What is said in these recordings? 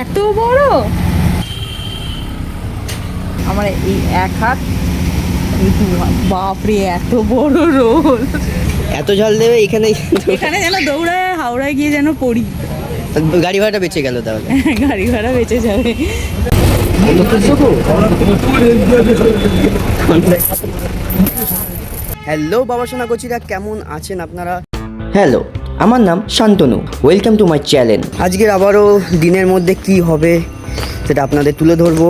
এত বড়? আমার এই এক হাত এই দু হাত। বাপরে এত বড় রোল। এত জল দেবে এখানে। এখানে যেন দৌড়ায় হাওড়ায় গিয়ে যেন পড়ি। গাড়ি ভাড়াটা বেঁচে গেল তাহলে। গাড়ি ভাড়া বেঁচে যাবে। হ্যালো বাবা সোনা কচিরা কেমন আছেন আপনারা? হ্যালো। আমার নাম Shantanu. Welcome to my channel আজকের আবারও দিনের মধ্যে কি হবে সেটা আপনাদের তুলে ধরবো।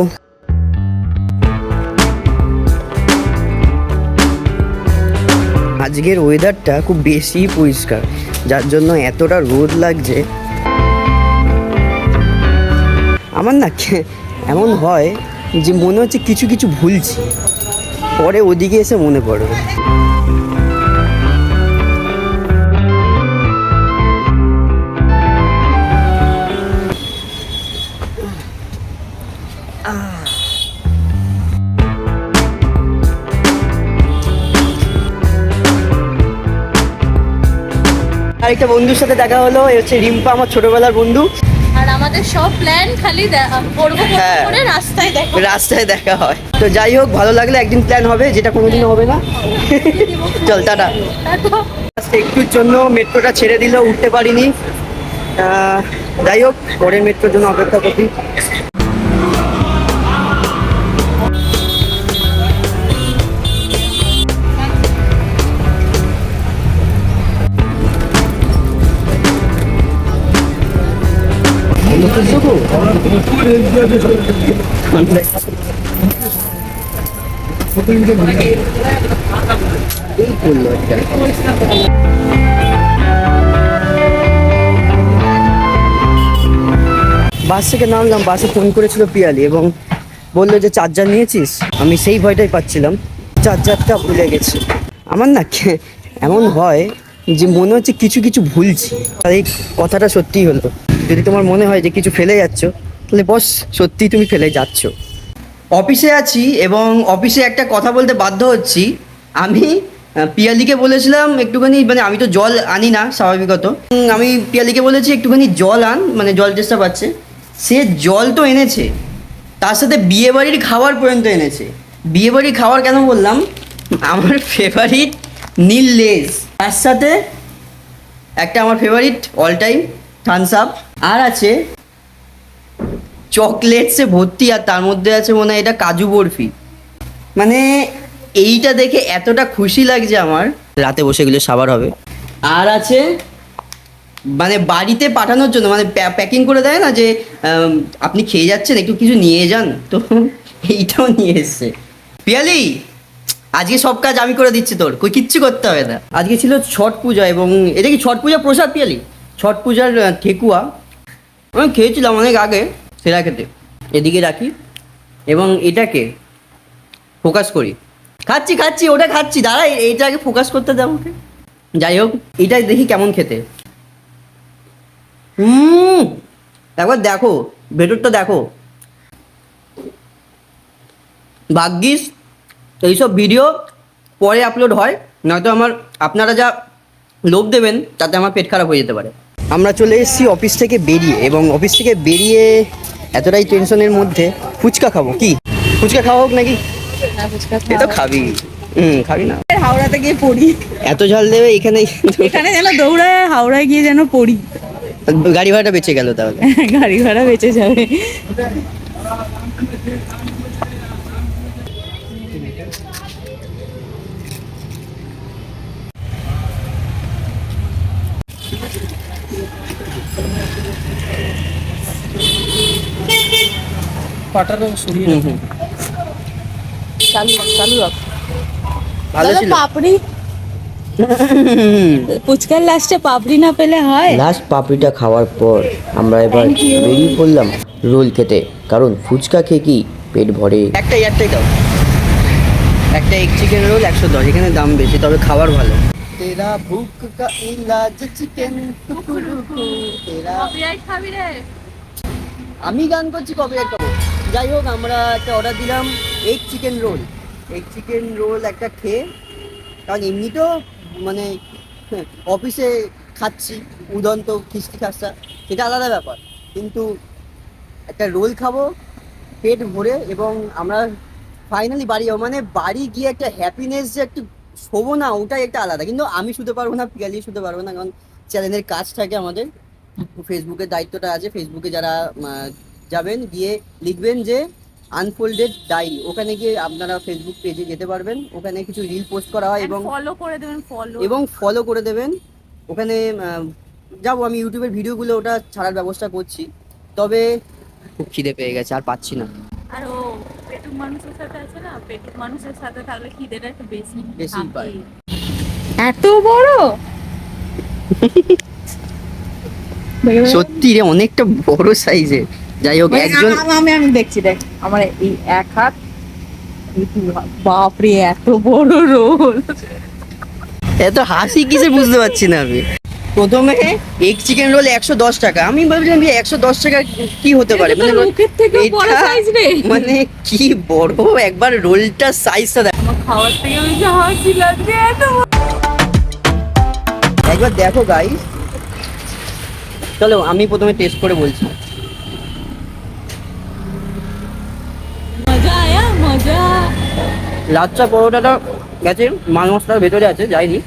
আজকের ওয়েদারটা খুব বেশি পরিষ্কার, যার জন্য এতটা রোদ লাগছে। আমার না এমন হয় যে মনে হচ্ছে কিছু কিছু ভুলছি, পরে ওদিকে এসে মনে পড়বে। আরেকটা বন্ধুর সাথে দেখা হলো এ হচ্ছে রিম্পা আমার ছোটবেলার বন্ধু। আর আমাদের সব প্ল্যান খালি করব হ্যাঁ। করে রাস্তায় দেখো রাস্তায় দেখা হয়। তো যাই হোক ভালো লাগলে একদিন প্ল্যান হবে যেটা কোনোদিন হবে না। চল টাটা। একটুর জন্য মেট্রোটা ছেড়ে দিল উঠতে পারিনি। যাই হোক পরের মেট্রোর জন্য অপেক্ষা করি বাস থেকে নামলাম, বাসে ফোন করেছিল পিয়ালি এবং বলল যে, চার্জার নিয়েছিস? আমি সেই ভয়টাই পাচ্ছিলাম। চার্জারটা ভুলে গেছি। আমার না এমন হয় যে মনে হচ্ছে কিছু কিছু ভুলছি। আর এই কথাটা সত্যিই হলো। যদি তোমার মনে হয় যে কিছু ফেলে যাচ্ছ তাহলে বস সত্যিই তুমি ফেলে যাচ্ছ। অফিসে আছি এবং অফিসে একটা কথা বলতে বাধ্য হচ্ছি। আমি পিয়ালিকে বলেছিলাম একটুখানি মানে আমি তো জল আনি না, স্বাভাবিকত। আমি পিয়ালিকে বলেছি একটুখানি জল আন মানে জল চেষ্টা পাচ্ছে। সে জল তো এনেছে, তার সাথে বিয়েবাড়ির খাবার পর্যন্ত এনেছে। বিয়েবাড়ির খাবার কেন বললাম? আমার ফেভারিট নীল লেজ, তার সাথে একটা আমার favourite all time Thums Up আর আছে চকলেটসে ভর্তি আর তার মধ্যে আছে মনে হয় এটা কাজু বরফি। মানে এইটা দেখে এতটা খুশি লাগছে আমার। রাতে বসে গেলে সাবার হবে। আর আছে মানে বাড়িতে পাঠানোর জন্য মানে প্যাকিং করে দেয় না যে আপনি খেয়ে যাচ্ছেন, একটু কিছু নিয়ে যান। তো এইটাও নিয়ে এসছে। পিয়ালি, আজকে সব কাজ আমি করে দিচ্ছি তোর। কই কিচ্ছু করতে হবে না। আজকে ছিল ছট পূজা এবং এটা কি ছট পূজা প্রসাদ পিয়ালি? ছট পূজার ঠেকুয়া। আমি খেয়েছিলাম অনেক আগে। সেরা খেতে এদিকে রাখি এবং এটাকে ফোকাস করি। খাচ্ছি খাচ্ছি, ওটা খাচ্ছি। দাঁড়া, এ- এইটা আগে ফোকাস করতে দাও আমাকে। যাই হোক, এটা দেখি কেমন খেতে। হুম একবার দেখো, ভেতরটা দেখো। ভাগ্যিস, এইসব ভিডিও পরে আপলোড হয়, নয়তো আমার, আপনারা যা লোভ দেবেন, তাতে আমার পেট খারাপ হয়ে যেতে পারে। আমরা চলে এসেছি অফিস থেকে বেরিয়ে এবং অফিস থেকে বেরিয়ে এতটাই টেনশনের মধ্যে ফুচকা খাব কি? ফুচকা খাওয়া হোক নাকি? এ তো খাবি। হুম খাবি না। হাওড়াতে গিয়ে পড়ি। এত ঝাল দেবে এখানে? এখানে যেন দৌড়ায় হাওড়ায় গিয়ে যেন পড়ি। গাড়ি ভাড়াটা বেঁচে গেল তাহলে। গাড়ি ভাড়া বেঁচে যাবে। সরিয়ে হুম, হুম। চালু রাখ, চালু রাখ। ভালো ছিল। পাপড়ি? ফুচকার লাস্টে পাপড়ি না পেলে হয়? লাস্ট পাপড়িটা খাওয়ার পর আমরা এবার বেরিয়ে পড়লাম রোল খেতে। কারণ ফুচকা খেয়ে কি পেট ভরে? একটা একটাই দাও। একটা এগ চিকেন রোল একশো দশ। এখানে দাম বেশি তবে খাবার ভালো। তেরা ভুক কা ইলাজ চিকেন তেরা খাবি রে। আমি গান করছি কবে একটা যাই হোক, আমরা একটা অর্ডার দিলাম egg chicken roll egg chicken roll একটা খেয়ে, কারণ এমনিতেও মানে অফিসে খাচ্ছি, উদন্ত, খিস্তি খাস্তা, সেটা আলাদা ব্যাপার। কিন্তু একটা রোল খাব, পেট ভরে, এবং আমরা ফাইনালি বাড়ি যাব। মানে বাড়ি গিয়ে একটা হ্যাপিনেস যে একটু শোবো না, ওটাই একটা আলাদা। কিন্তু আমি শুতে পারব না, পিয়ালি শুতে পারব না, কারণ চ্যানেলের কাজ থাকে আমাদের। ফেসবুকের দায়িত্বটা আছে। ফেসবুকে যারা যাবেন গিয়ে লিখবেন যে আনফোল্ডেড ডায়েরি ওখানে গিয়ে আপনারা ফেসবুক পেজে যেতে পারবেন। ওখানে কিছু রিল পোস্ট করা হয় এবং ফলো করে দেবেন ফলো এবং ফলো করে দেবেন। ওখানে যাব আমি ইউটিউবের ভিডিওগুলো ওটা ছাড়ার ব্যবস্থা করছি। তবে খুব খিদে পেয়ে গেছে আর পাচ্ছি না। আর ও পেটুক মানুষের সাথে আছে না? পেটুক মানুষের সাথে থাকলে খিদেটা একটু বেশি বেশি পায়। এত বড়? সত্যি রে অনেকটা বড় সাইজের যাই হোক একজন আমি আমি দেখছি দেখ। আমার এই এক হাত। বাপরে এত বড় রোল। এত হাসি কিসে বুঝতে পারছি না আমি। প্রথমে এগ চিকেন রোল একশো দশ টাকা। আমি ভাবছিলাম যে একশো দশ টাকা কি হতে পারে। মানে। মানে কি বড় একবার রোলটা সাইজটা দেখ। খাওয়ার থেকে হাসি লাগছে একবার দেখো গাইস চলো আমি প্রথমে টেস্ট করে বলছি। লাচ্চা পরোটাটা গেছে মাল মশলার ভেতরে আছে যাইনি।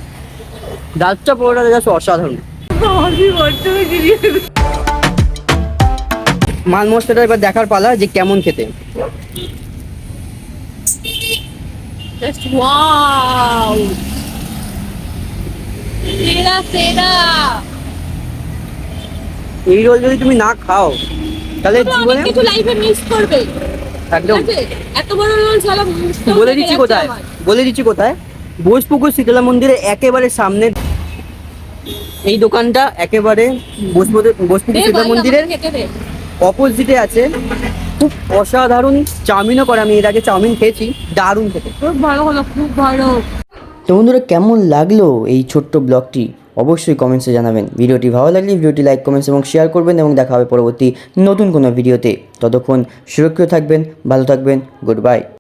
লাচ্চা পরোটাটা জাস্ট অসাধারণ। মাল মশলাটা এবার দেখার পালা যে কেমন খেতে। এই রোল যদি তুমি না খাও তাহলে জীবনে কিছু লাইফে মিস করবে। একদম এত বড় রোল বলে দিচ্ছি কোথায়? বলে দিচ্ছি কোথায়? বোসপুকুর শীতলা মন্দিরের একেবারে সামনে। এই দোকানটা একেবারে বোসপুকুর শীতলা মন্দিরের অপোজিটে আছে। খুব অসাধারণ চাউমিনও করে আমি। এর আগে চাউমিন খেয়েছি দারুণ খেতে। খুব ভালো হলো খুব ভালো। তো বন্ধুরা কেমন লাগল এই ছোট্ট ব্লগটি? অবশ্যই কমেন্টসে জানাবেন। ভিডিওটি ভালো লাগলে ভিডিওটি লাইক, কমেন্টস এবং শেয়ার করবেন এবং দেখা হবে পরবর্তী নতুন কোনো ভিডিওতে। ততক্ষণ সুরক্ষিত থাকবেন, ভালো থাকবেন, গুড বাই।